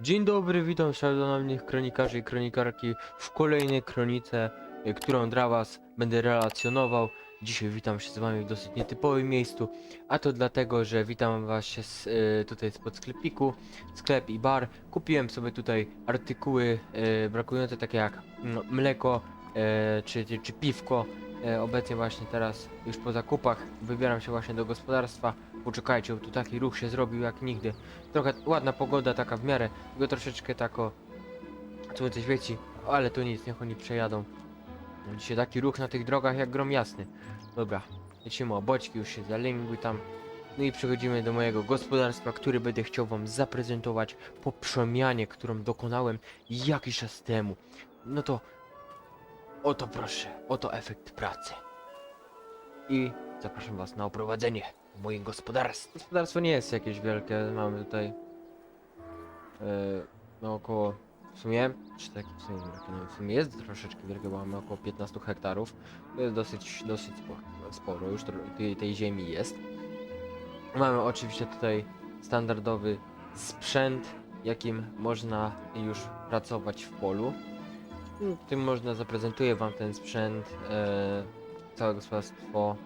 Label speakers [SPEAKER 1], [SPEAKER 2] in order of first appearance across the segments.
[SPEAKER 1] Dzień dobry, witam szanownych kronikarzy i kronikarki w kolejnej kronice, y, którą dla was będę relacjonował. Dzisiaj witam się z wami w dosyć nietypowym miejscu, a to dlatego, że witam was się z, y, tutaj spod sklepiku, sklep i bar. Kupiłem sobie tutaj artykuły y, brakujące takie jak no, mleko czy, czy, czy piwko. Obecnie właśnie teraz już po zakupach wybieram się właśnie do gospodarstwa. Poczekajcie, bo tu taki ruch się zrobił jak nigdy. Trochę ładna pogoda taka w miarę, tylko troszeczkę tako słońce świeci, ale to nic, niech oni przejadą. Dzisiaj taki ruch na tych drogach jak grom jasny. Dobra, lecimy o boczki, już się zalęgły tam. No i przechodzimy do mojego gospodarstwa, który będę chciał wam zaprezentować po przemianie, którą dokonałem jakiś czas temu. No to oto proszę, oto efekt pracy. I zapraszam was na oprowadzenie moim gospodarstwie. Gospodarstwo nie jest jakieś wielkie, mamy tutaj e, no około w sumie, czy taki w sumie wielkie, no w sumie jest troszeczkę wielkie, bo mamy około 15 hektarów. To jest dosyć, dosyć sporo, już tej, tej ziemi jest. Mamy oczywiście tutaj standardowy sprzęt, jakim można już pracować w polu. Mm, Tym można zaprezentuję wam ten sprzęt, e, całe gospodarstwo,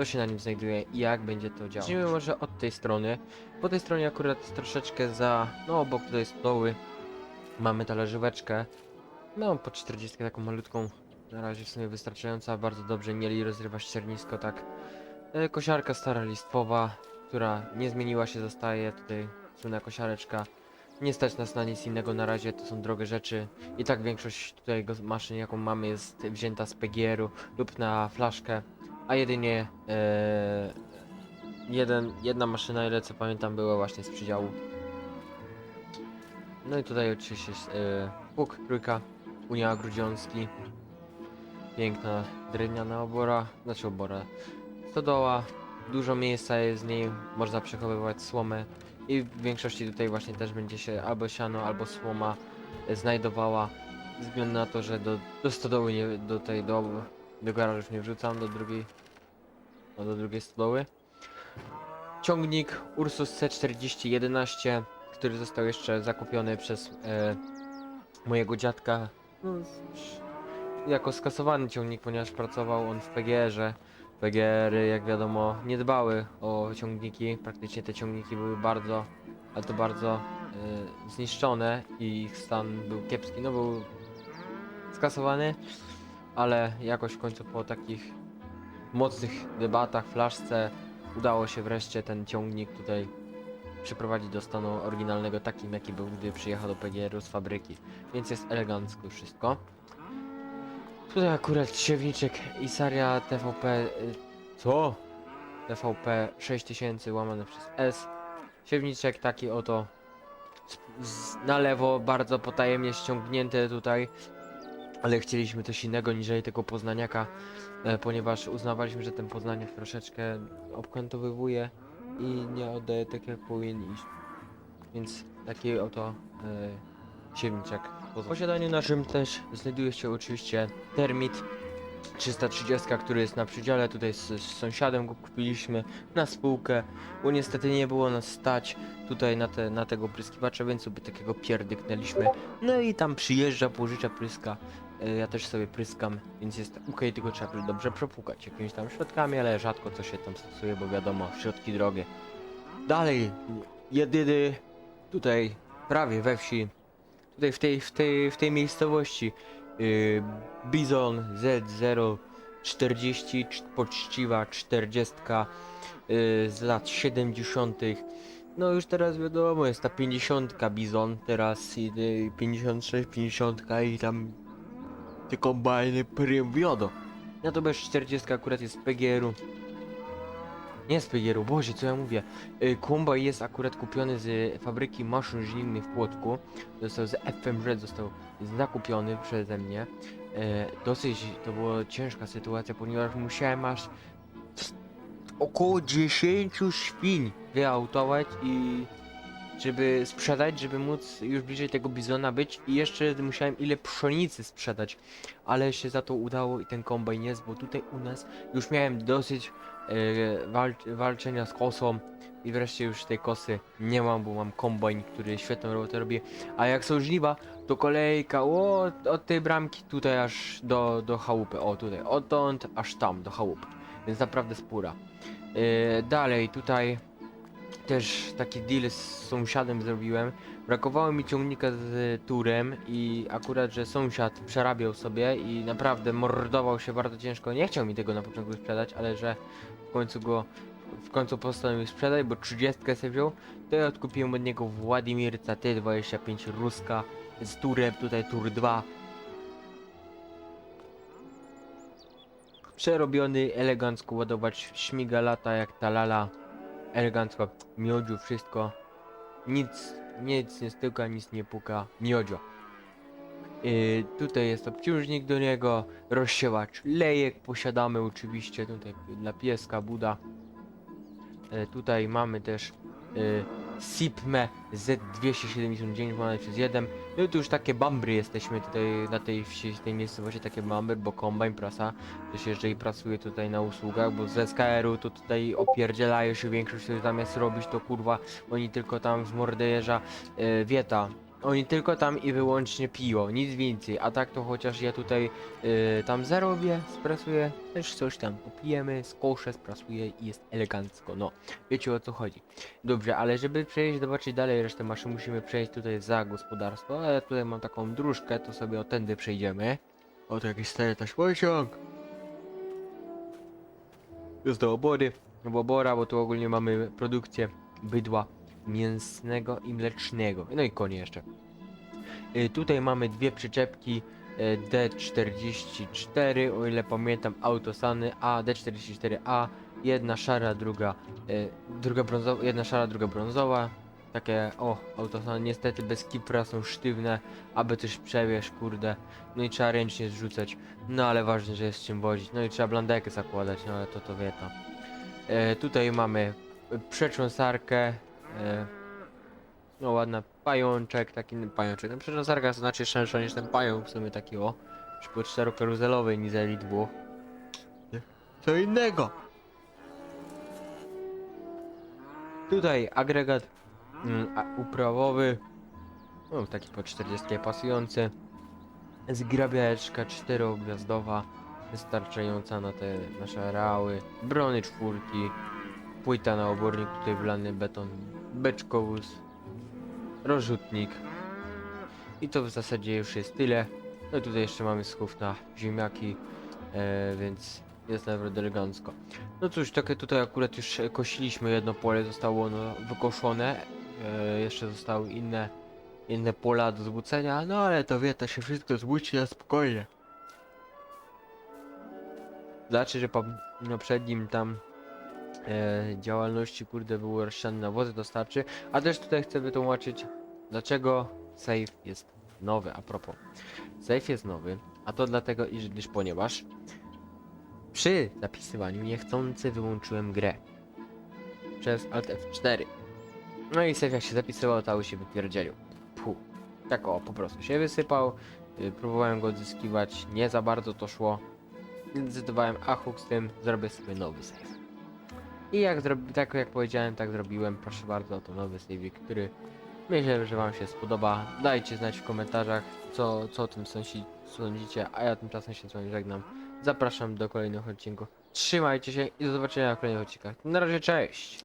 [SPEAKER 1] co się na nim znajduje i jak będzie to działać. Zacznijmy może od tej strony. Po tej stronie akurat troszeczkę za, no obok tutaj stoły mamy talerzóweczkę. Mam po 40 taką malutką, na razie w sumie wystarczająca, bardzo dobrze mieli rozrywać ściernisko, tak. E, kosiarka stara listwowa, która nie zmieniła się, zostaje tutaj słynna kosiareczka. Nie stać nas na nic innego na razie, to są drogie rzeczy. I tak większość tutaj maszyn jaką mamy jest wzięta z PGR-u lub na flaszkę, a jedynie e, jeden, jedna maszyna, ile co pamiętam, była właśnie z przydziału. No i tutaj oczywiście e, Puk, trójka, Unia Grudziącki. Piękna drewniana obora, znaczy obora. Stodoła, dużo miejsca jest z niej, można przechowywać słomę. I w większości tutaj właśnie też będzie się albo siano, albo słoma znajdowała. Ze względu na to, że do, do stodoły nie, do tej, do, do garażów nie wrzucam, do drugiej, no do drugiej stodoły. Ciągnik Ursus C4011, który został jeszcze zakupiony przez e, mojego dziadka. No, jako skasowany ciągnik, ponieważ pracował on w PGR-ze. PGR, jak wiadomo, nie dbały o ciągniki. Praktycznie te ciągniki były bardzo, ale to bardzo e, zniszczone i ich stan był kiepski. No był skasowany, ale jakoś w końcu po takich mocnych debatach, flaszce udało się wreszcie ten ciągnik tutaj przyprowadzić do stanu oryginalnego takim jaki był gdy przyjechał do PGR-u z fabryki. Więc jest elegancko wszystko. Tutaj akurat siewniczek Isaria TVP... y, Co? TVP 6000 łamane przez S. Siewniczek taki oto na lewo, bardzo potajemnie ściągnięte tutaj. Ale chcieliśmy coś innego niżeli tego poznaniaka, e, ponieważ uznawaliśmy, że ten poznaniak troszeczkę obkantowywuje i nie oddaje tak jak powinien iść. Więc taki oto e, siewniczek. W posiadaniu naszym też znajduje się oczywiście termit 330, który jest na przydziale. Tutaj z, z sąsiadem go kupiliśmy na spółkę, bo niestety nie było nas stać tutaj na, te, na tego pryskiwacza, więc sobie takiego pierdyknęliśmy. No i tam przyjeżdża, pożycza pryska. E, Ja też sobie pryskam, więc jest ok, tylko trzeba dobrze przepłukać jakimiś tam środkami, ale rzadko co się tam stosuje, bo wiadomo, środki drogie. Dalej, jedyny tutaj prawie we wsi, tutaj w tej, w tej, w tej miejscowości yy, Bizon Z040, cz- poczciwa 40 yy, z lat 70. No już teraz wiadomo, jest ta 50 Bizon, teraz yy, 56, 50 i tam te kombajny prym wiodo. Natomiast 40 akurat jest z PGR-u. Nie z PGR-u, boże co ja mówię. Y, Kombaj jest akurat kupiony z fabryki maszyn żniwnych w Płotku. Został z FMZ, został zakupiony przeze mnie. E, dosyć to była ciężka sytuacja, ponieważ musiałem aż około 10 świń wyautować i żeby sprzedać, żeby móc już bliżej tego bizona być i jeszcze musiałem ile pszenicy sprzedać, ale się za to udało i ten kombajn jest, bo tutaj u nas już miałem dosyć e, wal walczenia z kosą, i wreszcie już tej kosy nie mam, bo mam kombajn, który świetną robotę robi. A jak są żniwa, to kolejka o, od tej bramki tutaj aż do, do chałupy. O tutaj, odtąd aż tam do chałupy. Więc naprawdę spóra. Yy, dalej tutaj też taki deal z sąsiadem zrobiłem. Brakowało mi ciągnika z turem i akurat, że sąsiad przerabiał sobie i naprawdę mordował się bardzo ciężko. Nie chciał mi tego na początku sprzedać, ale że w końcu go w końcu postanowił sprzedać, bo 30 sobie wziął, to ja odkupiłem od niego Władimirca T25 Ruska z turem, tutaj tur 2. Przerobiony, elegancko ładować, śmiga lata jak ta lala. Elegancko, miodziu, wszystko. Nic, nic nie styka, nic nie puka, miodzio. Yy, tutaj jest obciążnik do niego, rozsiewacz lejek posiadamy oczywiście, tutaj dla pieska, buda. E, tutaj mamy też e, Sipme Z279 mamy przez 1. No tu już takie bambry jesteśmy tutaj na tej wsi, tej miejscowości takie bambry, bo kombajn prasa też jeżeli pracuje tutaj na usługach, bo z SKR-u to tutaj opierdzielają się większość sobie zamiast robić to kurwa oni tylko tam w mordejerza e, wieta. Oni tylko tam i wyłącznie piją, nic więcej, a tak to chociaż ja tutaj y, tam zarobię, sprasuję, też coś tam popijemy, skoszę, sprasuję i jest elegancko, no. Wiecie o co chodzi. Dobrze, ale żeby przejść, zobaczyć dalej resztę maszyn, musimy przejść tutaj za gospodarstwo, a ja tutaj mam taką dróżkę, to sobie o tędy przejdziemy. Oto jakiś stary taśmociąg. Jest do obory, obora, bo tu ogólnie mamy produkcję bydła mięsnego i mlecznego. No i konie jeszcze. Y, tutaj mamy dwie przyczepki y, D44, o ile pamiętam, autosany A, D44A, jedna szara, druga, y, druga brązowa, jedna szara, druga brązowa. Takie, o, autosany niestety bez kipra są sztywne, aby coś przewieźć, kurde. No i trzeba ręcznie zrzucać. No ale ważne, że jest czym wozić. No i trzeba blandekę zakładać, no ale to to wieta. E, tutaj mamy przecząsarkę. E, no ładna pajączek, taki pajączek. No przecząsarka to znaczy szersza niż ten pająk, w sumie taki o. Po czterokaruzelowej nizeli dwóch. Nie? Co innego! Tutaj agregat mm, a, uprawowy. No taki po 40 pasujący. Zgrabiaczka czterogwiazdowa. Wystarczająca na te nasze areały. Brony czwórki. Płyta na obornik, tutaj wlany beton. Beczkowóz. Rozrzutnik. I to w zasadzie już jest tyle. No i tutaj jeszcze mamy schów na ziemniaki, e, więc jest naprawdę elegancko. No cóż, takie tutaj akurat już kosiliśmy jedno pole, zostało ono wykoszone. E, jeszcze zostały inne, inne pola do zbucenia, no ale to wie, to się wszystko zbuci na spokojnie. Znaczy, że po poprzednim tam e, działalności, kurde, były rozsiane nawozy dostarczy, a też tutaj chcę wytłumaczyć, dlaczego safe jest nowy, a propos. Safe jest nowy, a to dlatego, iż ponieważ przy zapisywaniu niechcący wyłączyłem grę przez Alt F4. No i safe jak się zapisywał, to się wypierdzielił. Puh. Tak o, po prostu się wysypał. y, Próbowałem go odzyskiwać, nie za bardzo to szło. Więc zdecydowałem, a huk z tym, zrobię sobie nowy save. I jak tak jak powiedziałem, tak zrobiłem. Proszę bardzo, oto nowy save, który myślę, że wam się spodoba. Dajcie znać w komentarzach, co, co o tym sąsi, sądzicie, a ja tymczasem się z wami żegnam. Zapraszam do kolejnych odcinków. Trzymajcie się i do zobaczenia na kolejnych odcinkach. Na razie, cześć!